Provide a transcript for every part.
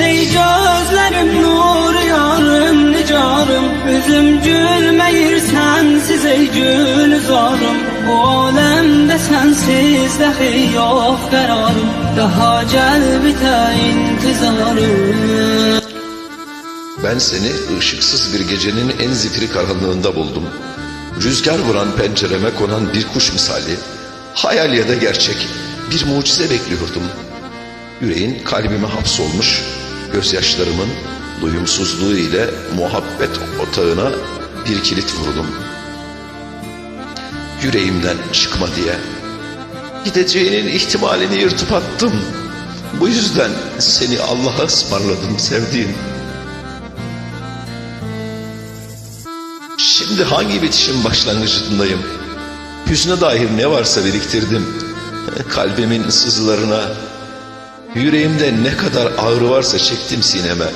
Ey gözlerim nur yarım nicarım Üzüm gülmeyir sensiz ey gülzarım Bu alemde sensiz dahi yok kararım Daha gel bite intizarım Ben seni ışıksız bir gecenin en zifiri karanlığında buldum. Rüzgar vuran pencereme konan bir kuş misali, hayal ya da gerçek bir mucize bekliyordum. Yüreğin kalbime hapsolmuş, gözyaşlarımın duyumsuzluğu ile muhabbet otağına bir kilit vurdum. Yüreğimden çıkma diye gideceğinin ihtimalini yırtıp attım. Bu yüzden seni Allah'a ısmarladım sevdiğim. Şimdi hangi bitişin başlangıcındayım? Hüsne dair ne varsa biriktirdim. Kalbimin sızılarına, yüreğimde ne kadar ağrı varsa çektim sineme.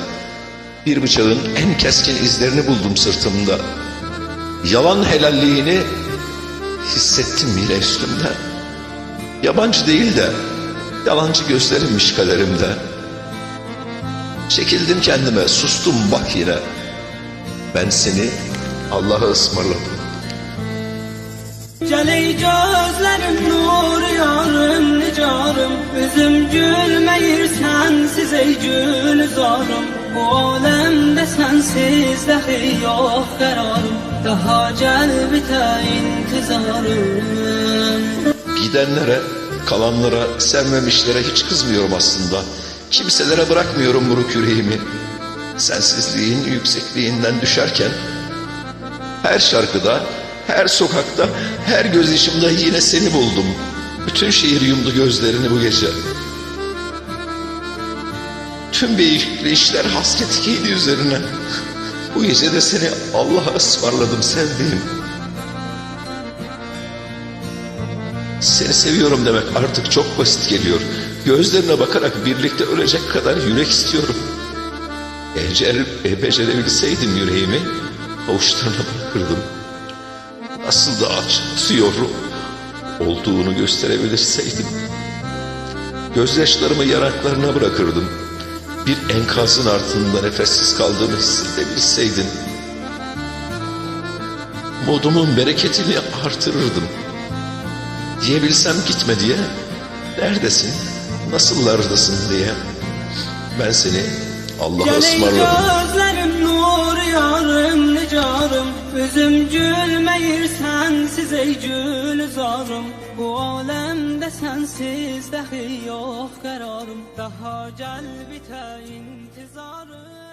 Bir bıçağın en keskin izlerini buldum sırtımda. Yalan helalliğini hissettim yine üstümde. Yabancı değil de yalancı gözlerimmiş kaderimde. Çekildim kendime, sustum bak yine. Ben seni Allah'a ısmarladım. Ey gözlerim nur yarım gülzarım Bu alemde sensiz dahi yok kararım Daha gel bite intizarım Gidenlere, kalanlara, sevmemişlere hiç kızmıyorum aslında. Kimselere bırakmıyorum buruk yüreğimi. Sensizliğin yüksekliğinden düşerken her şarkıda, her sokakta, her göz yaşımda yine seni buldum. Bütün şehir yumdu gözlerini bu gece. Tüm beyikleyişler hasret giydi üzerine. Bu gece de seni Allah'a ısmarladım sevdiğim. Seni seviyorum demek artık çok basit geliyor. Gözlerine bakarak birlikte ölecek kadar yürek istiyorum. Eğer e, becerebilseydim yüreğimi avuçlarına bırakırdım. Nasıl da acıtıyor olduğunu gösterebilirseydim. Gözyaşlarımı yanaklarına bırakırdım. Bir enkazın altında nefessiz kaldığımı hissedebilseydin. Modumun bereketini artırırdım. Diyebilsem gitme diye. Neredesin? Nasıllardasın diye. Ben seni Allah'a ısmarladım. Ey gülzarım Bu alemde sensiz dahi yok kararım. Daha gel bite intizarım